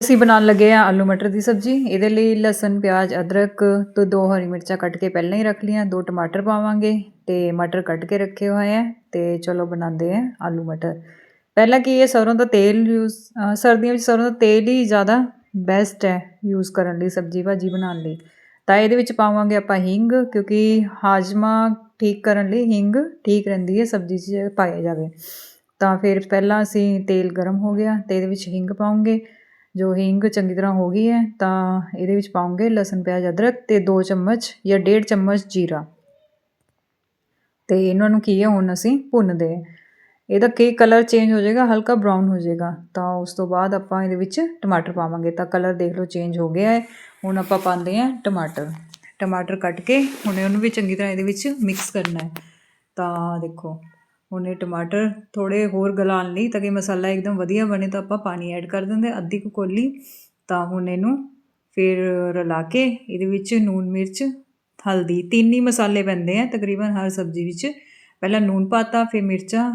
ਅਸੀਂ ਬਣਾਉਣ ਲੱਗੇ ਆ ਆਲੂ ਮਟਰ ਦੀ ਸਬਜ਼ੀ। ਇਹਦੇ ਲਈ ਲਸਣ, ਪਿਆਜ਼, ਅਦਰਕ ਤੋਂ ਦੋ ਹਰੀ ਮਿਰਚਾਂ ਕੱਟ ਕੇ ਪਹਿਲਾਂ ਹੀ ਰੱਖ ਲਈਆਂ। ਦੋ ਟਮਾਟਰ ਪਾਵਾਂਗੇ ਤੇ ਮਟਰ ਕੱਟ ਕੇ ਰੱਖੇ ਹੋਏ ਆ ਤੇ ਚਲੋ ਬਣਾਉਂਦੇ ਆ ਆਲੂ ਮਟਰ। ਪਹਿਲਾਂ ਕੀ ਇਹ ਸਰੋਂ ਦਾ ਤੇਲ ਯੂਜ਼ ਸਰਦੀਆਂ ਵਿੱਚ ਸਰੋਂ ਦਾ ਤੇਲ ਹੀ ਜ਼ਿਆਦਾ ਬੈਸਟ ਹੈ ਯੂਜ਼ ਕਰਨ ਲਈ, ਸਬਜ਼ੀ ਭਾਜੀ ਬਣਾਉਣ ਲਈ। ਤਾਂ ਇਹਦੇ ਵਿੱਚ ਪਾਵਾਂਗੇ ਆਪਾਂ ਹਿੰਗ, ਕਿਉਂਕਿ ਹਾਜਮਾ ਠੀਕ ਕਰਨ ਲਈ ਹਿੰਗ ਠੀਕ ਰਹਿੰਦੀ ਹੈ ਸਬਜ਼ੀ 'ਚ ਪਾਇਆ ਜਾਵੇ। ਤਾਂ ਫਿਰ ਪਹਿਲਾਂ ਅਸੀਂ ਤੇਲ ਗਰਮ ਹੋ ਗਿਆ ਤੇ ਇਹਦੇ ਵਿੱਚ ਹਿੰਗ ਪਾਉਂਗੇ। ਜੋ ਹਿੰਗ ਚੰਗੀ ਤਰ੍ਹਾਂ ਹੋ ਗਈ ਹੈ, ਤਾਂ ਇਹਦੇ ਵਿੱਚ ਪਾਉਂਗੇ ਲਸਣ, ਪਿਆਜ਼, ਅਦਰਕ ਤੇ 2 ਚਮਚ ਜਾਂ 1.5 ਚਮਚ ਜੀਰਾ। ਤੇ ਇਹਨਾਂ ਨੂੰ ਕੀ ਹੈ, ਹੁਣ ਅਸੀਂ ਭੁੰਨਦੇ ਹਾਂ। ਇਹਦਾ ਕੀ ਕਲਰ ਚੇਂਜ ਹੋ ਜਾਏਗਾ? ਹਲਕਾ ਬਰਾਊਨ ਹੋ ਜਾਏਗਾ। ਤਾਂ ਉਸ ਤੋਂ ਬਾਅਦ ਆਪਾਂ ਇਹਦੇ ਵਿੱਚ ਟਮਾਟਰ ਪਾਵਾਂਗੇ। ਤਾਂ ਕਲਰ ਦੇਖ ਲਓ, ਚੇਂਜ ਹੋ ਗਿਆ ਹੈ। ਹੁਣ ਆਪਾਂ ਪਾਉਂਦੇ ਹਾਂ ਟਮਾਟਰ। ਟਮਾਟਰ ਕੱਟ ਕੇ ਹੁਣ ਉਹਨੂੰ ਵੀ ਚੰਗੀ ਤਰ੍ਹਾਂ ਇਹਦੇ ਵਿੱਚ ਮਿਕਸ ਕਰਨਾ ਹੈ। ਤਾਂ ਦੇਖੋ ਹੁਣ ਇਹ ਟਮਾਟਰ ਥੋੜ੍ਹੇ ਹੋਰ ਗਲਾਉਣ ਲਈ, ਤਾਂ ਕਿ ਮਸਾਲਾ ਇੱਕਦਮ ਵਧੀਆ ਬਣੇ, ਤਾਂ ਆਪਾਂ ਪਾਣੀ ਐਡ ਕਰ ਦਿੰਦੇ ਅੱਧੀ ਕੁ ਕੋਲੀ, ਤਾਂ ਹੁਣ ਇਹਨੂੰ ਫਿਰ ਰਲਾ ਕੇ ਇਹਦੇ ਵਿੱਚ ਨੂਨ ਮਿਰਚ, ਹਲਦੀ, ਤਿੰਨ ਹੀ ਮਸਾਲੇ ਪੈਂਦੇ ਆ, ਤਕਰੀਬਨ ਹਰ ਸਬਜ਼ੀ ਵਿੱਚ। ਪਹਿਲਾਂ ਨੂਨ ਪਾਤਾ, ਫਿਰ ਮਿਰਚਾਂ,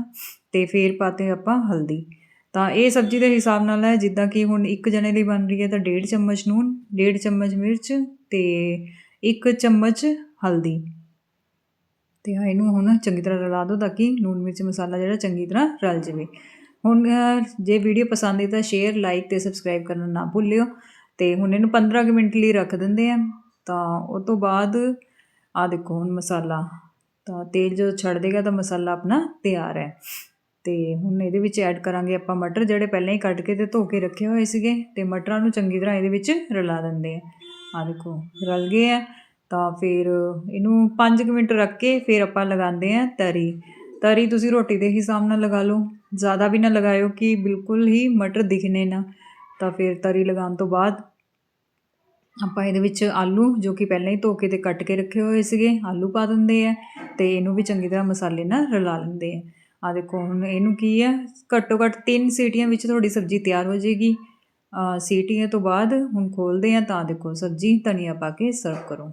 ਤੇ ਫਿਰ ਪਾਤੇ ਆਪਾਂ ਹਲਦੀ। ਤਾਂ ਇਹ ਸਬਜ਼ੀ ਦੇ ਹਿਸਾਬ ਨਾਲ ਹੈ, ਜਿੱਦਾਂ ਕਿ ਹੁਣ ਇੱਕ ਜਣੇ ਲਈ ਬਣ ਰਹੀ ਹੈ, ਤਾਂ ਡੇਢ ਚਮਚ ਨੂਨ, ਡੇਢ ਚਮਚ ਮਿਰਚ, ਤੇ ਇੱਕ ਚਮਚ ਹਲਦੀ। ਤੇ ਆ ਇਹਨੂੰ ਹੁਣ ਚੰਗੀ ਤਰ੍ਹਾਂ ਰਲਾ ਦਿਓ ਤਾਂ ਕਿ ਲੂਣ ਮਿਰਚ ਮਸਾਲਾ ਜਿਹੜਾ ਚੰਗੀ ਤਰ੍ਹਾਂ ਰਲ ਜਾਵੇ। ਹੁਣ ਜੇ ਵੀਡੀਓ ਪਸੰਦ ਆਈ ਤਾਂ ਸ਼ੇਅਰ ਲਾਈਕ ਤੇ ਸਬਸਕ੍ਰਾਈਬ ਕਰਨਾ ਨਾ ਭੁੱਲਿਓ। ਤੇ ਹੁਣ ਇਹਨੂੰ 15 ਕੁ ਮਿੰਟ ਲਈ ਰੱਖ ਦਿੰਦੇ ਆ। ਤਾਂ ਉਹ ਤੋਂ ਬਾਅਦ ਆ ਦੇਖੋ ਹੁਣ ਮਸਾਲਾ। ਤਾਂ ਤੇਲ ਜਦੋਂ ਛੱਡ ਦੇਗਾ ਤਾਂ ਮਸਾਲਾ ਆਪਣਾ ਤਿਆਰ ਹੈ। ਤੇ ਹੁਣ ਇਹਦੇ ਵਿੱਚ ਐਡ ਕਰਾਂਗੇ ਆਪਾਂ ਮਟਰ ਜਿਹੜੇ ਪਹਿਲਾਂ ਹੀ ਕੱਟ ਕੇ ਤੇ ਧੋ ਕੇ ਰੱਖੇ ਹੋਏ ਸੀਗੇ। ਤੇ ਮਟਰਾਂ ਨੂੰ ਚੰਗੀ ਤਰ੍ਹਾਂ ਇਹਦੇ ਵਿੱਚ ਰਲਾ ਦਿੰਦੇ ਆ। ਆ ਦੇਖੋ, ਰਲ ਗਏ ਆ। ਤਾਂ ਫਿਰ ਇਹਨੂੰ 5 ਮਿੰਟ ਰੱਖ ਕੇ ਫਿਰ ਆਪਾਂ ਲਗਾਉਂਦੇ ਆ ਤਰੀ। ਤਰੀ ਤੁਸੀਂ ਰੋਟੀ ਦੇ ਹਿਸਾਬ ਨਾਲ ਲਗਾ ਲਓ। ਜ਼ਿਆਦਾ ਵੀ ਨਾ ਲਗਾਇਓ ਕਿ ਬਿਲਕੁਲ ਹੀ ਮਟਰ ਦਿਖਣੇ ਨਾ। ਤਾਂ ਫਿਰ ਤਰੀ ਲਗਾਉਣ ਤੋਂ ਬਾਅਦ ਆਪਾਂ ਇਹਦੇ ਵਿੱਚ ਆਲੂ ਜੋ ਕਿ ਪਹਿਲਾਂ ਹੀ ਧੋ ਕੇ ਤੇ ਕੱਟ ਕੇ ਰੱਖੇ ਹੋਏ ਸੀਗੇ ਆਲੂ ਪਾ ਦਿੰਦੇ ਆ ਤੇ ਇਹਨੂੰ ਵੀ ਚੰਗੀ ਤਰ੍ਹਾਂ ਮਸਾਲੇ ਨਾਲ ਰਲਾ ਲੈਂਦੇ ਆ। ਆ ਦੇਖੋ ਹੁਣ ਇਹਨੂੰ ਕੀ ਹੈ ਘੱਟੋ ਘੱਟ 3 ਸੀਟੀਆਂ ਵਿੱਚ ਤੁਹਾਡੀ ਸਬਜ਼ੀ ਤਿਆਰ ਹੋ ਜਾਏਗੀ। ਅ, ਸੀਟੀਆਂ ਤੋਂ ਬਾਅਦ ਹੁਣ ਖੋਲਦੇ ਆ ਤਾਂ ਦੇਖੋ ਸਬਜ਼ੀ ਧਨੀਆ ਪਾ ਕੇ ਸਰਵ ਕਰੋ।